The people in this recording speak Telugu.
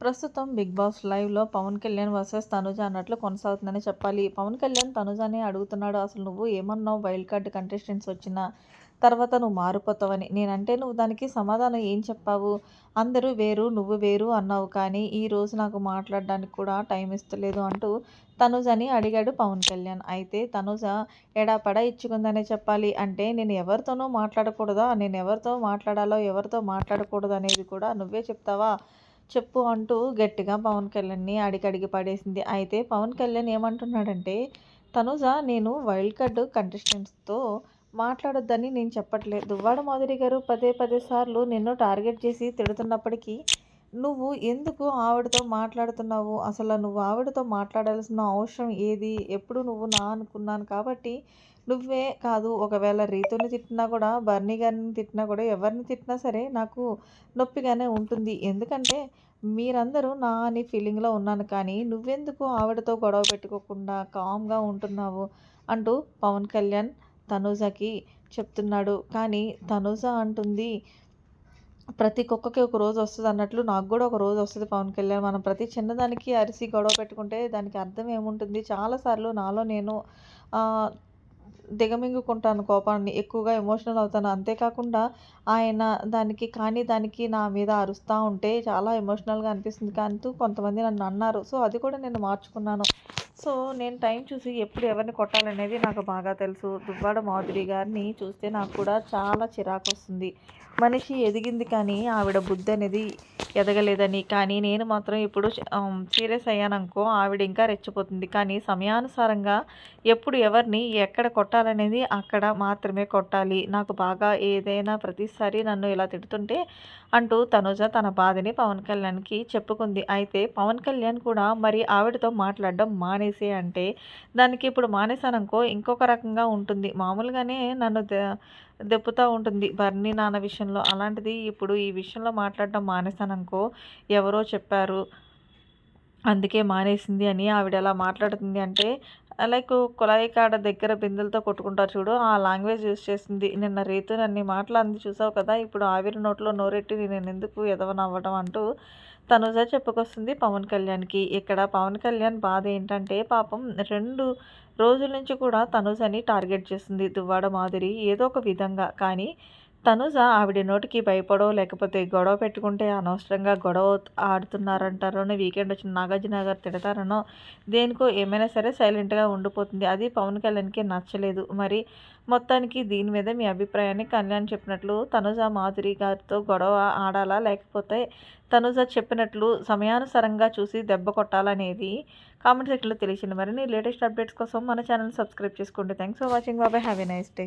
ప్రస్తుతం బిగ్ బాస్ లైవ్లో పవన్ కళ్యాణ్ వర్సెస్ తనుజ అన్నట్లు కొనసాగుతుందని చెప్పాలి. పవన్ కళ్యాణ్ తనుజని అడుగుతున్నాడు అసలు నువ్వు ఏమన్నావు? వైల్డ్ కార్డ్ కంటెస్టెంట్స్ వచ్చిన తర్వాత నువ్వు మారిపోతావని. నేనంటే నువ్వు దానికి సమాధానం ఏం చెప్పావు? అందరూ వేరు నువ్వు వేరు అన్నావు కానీ ఈ రోజు నాకు మాట్లాడడానికి కూడా టైం ఇస్తలేదు అంటూ తనుజని అడిగాడు పవన్ కళ్యాణ్. అయితే తనుజ ఎడాపడా ఇచ్చుకుందనే చెప్పాలి. అంటే నేను ఎవరితోనూ మాట్లాడకూడదా? నేను ఎవరితో మాట్లాడాలో ఎవరితో మాట్లాడకూడదు అనేది కూడా నువ్వే చెప్తావా? చెప్పు అంటూ గట్టిగా పవన్ కళ్యాణ్ని అడిగడిగి పడేసింది. అయితే పవన్ కళ్యాణ్ ఏమంటున్నాడంటే తనుజ నేను వైల్డ్ కార్డ్ కంటెస్టెంట్స్తో మాట్లాడొద్దని నేను చెప్పట్లేదు. దువ్వాడ మాధురి గారు పదే పదే సార్లు నిన్ను టార్గెట్ చేసి తిడుతున్నప్పటికీ నువ్వు ఎందుకు ఆవిడతో మాట్లాడుతున్నావు? అసలు నువ్వు ఆవిడతో మాట్లాడాల్సిన అవసరం ఏది? ఎప్పుడు నువ్వు నా అనుకున్నాను కాబట్టి నువ్వే కాదు ఒకవేళ రీతుని తిట్టినా కూడా బర్నీ గారిని తిట్టినా కూడా ఎవరిని తిట్టినా సరే నాకు నొప్పిగానే ఉంటుంది. ఎందుకంటే మీరందరూ నా అని ఫీలింగ్లో ఉన్నాను కానీ నువ్వెందుకు ఆవిడతో గొడవ పెట్టుకోకుండా కామ్గా ఉంటున్నావు అంటూ పవన్ కళ్యాణ్ తనూజకి చెప్తున్నాడు. కానీ తనూజ అంటుంది ప్రతి కుక్కకి ఒక రోజు వస్తుంది అన్నట్లు నాకు కూడా ఒక రోజు వస్తుంది పవన్ కళ్యాణ్. మనం ప్రతి చిన్నదానికి అరిసి గొడవ పెట్టుకుంటే దానికి అర్థం ఏముంటుంది? చాలాసార్లు నాలో నేను దిగమింగుకుంటాను కోపాన్ని ఎక్కువగా ఎమోషనల్ అవుతాను. అంతేకాకుండా ఆయన దానికి కానీ దానికి నా మీద అరుస్తూ ఉంటే చాలా ఎమోషనల్గా అనిపిస్తుంది. కానీ కొంతమంది నన్ను అన్నారు. సో అది కూడా నేను మార్చుకున్నాను. సో నేను టైం చూసి ఎప్పుడు ఎవరిని కొట్టాలనేది నాకు బాగా తెలుసు. దువ్వాడ మాధురి గారిని చూస్తే నాకు కూడా చాలా చిరాకు వస్తుంది మనిషి ఎదిగింది కానీ ఆవిడ బుద్ధి అనేది ఎదగలేదని. కానీ నేను మాత్రం ఇప్పుడు సీరియస్ అయ్యాననుకో ఆవిడ ఇంకా రెచ్చిపోతుంది. కానీ సమయానుసారంగా ఎప్పుడు ఎవరిని ఎక్కడ కొట్టాలనేది అక్కడ మాత్రమే కొట్టాలి. నాకు బాగా ఏదైనా ప్రతిసారి నన్ను ఇలా తిడుతుంటే అంటూ తనుజ తన బాధని పవన్ కళ్యాణ్కి చెప్పుకుంది. అయితే పవన్ కళ్యాణ్ కూడా మరి ఆవిడతో మాట్లాడడం మానేసి అంటే దానికి ఇప్పుడు మానేసాననుకో ఇంకొక రకంగా ఉంటుంది. మామూలుగానే నన్ను దెప్పుతూ ఉంటుంది బర్నీ నాన్న విషయంలో. అలాంటిది ఇప్పుడు ఈ విషయంలో మాట్లాడడం మానేసాననుకో ఎవరో చెప్పారు. అందుకే మానేసింది అని ఆవిడ ఎలా మాట్లాడుతుంది అంటే లైక్ కుళాయి కాడ దగ్గర బిందెలతో కొట్టుకుంటారు చూడు ఆ లాంగ్వేజ్ యూస్ చేసింది. నిన్న రీతు నన్ను అంది చూసావు కదా ఇప్పుడు ఆవిరి నోట్లో నోరెట్టి నేను ఎందుకు ఎదవనవ్వడం అంటూ తనుజ చెప్పుకొస్తుంది పవన్ కళ్యాణ్కి. ఇక్కడ పవన్ కళ్యాణ్ బాధ ఏంటంటే పాపం రెండు రోజుల నుంచి కూడా తనుజని టార్గెట్ చేస్తుంది దువ్వాడ మాధురి ఏదో ఒక విధంగా. కానీ తనుజ ఆవిడ నోటికి భయపడో లేకపోతే గొడవ పెట్టుకుంటే అనవసరంగా గొడవ ఆడుతున్నారంటారోనో వీకెండ్ వచ్చిన నాగార్జున గారు తిడతారనో దేనికో ఏమైనా సరే సైలెంట్గా ఉండిపోతుంది. అది పవన్ కళ్యాణ్కి నచ్చలేదు. మరి మొత్తానికి దీని మీద మీ అభిప్రాయాన్ని కళ్యాణ్ చెప్పినట్లు తనుజ మాధురి గారితో గొడవ ఆడాలా లేకపోతే తనుజ చెప్పినట్లు సమయానుసారంగా చూసి దెబ్బ కొట్టాలనేది కామెంట్ సెక్షన్లో తెలిసింది. మరిన్ని లేటెస్ట్ అప్డేట్స్ కోసం మన ఛానల్ సబ్స్క్రైబ్ చేసుకోండి. థ్యాంక్స్ ఫర్ వాచింగ్ బాబాయ్ హ్యావ్ ఎ నైస్ డే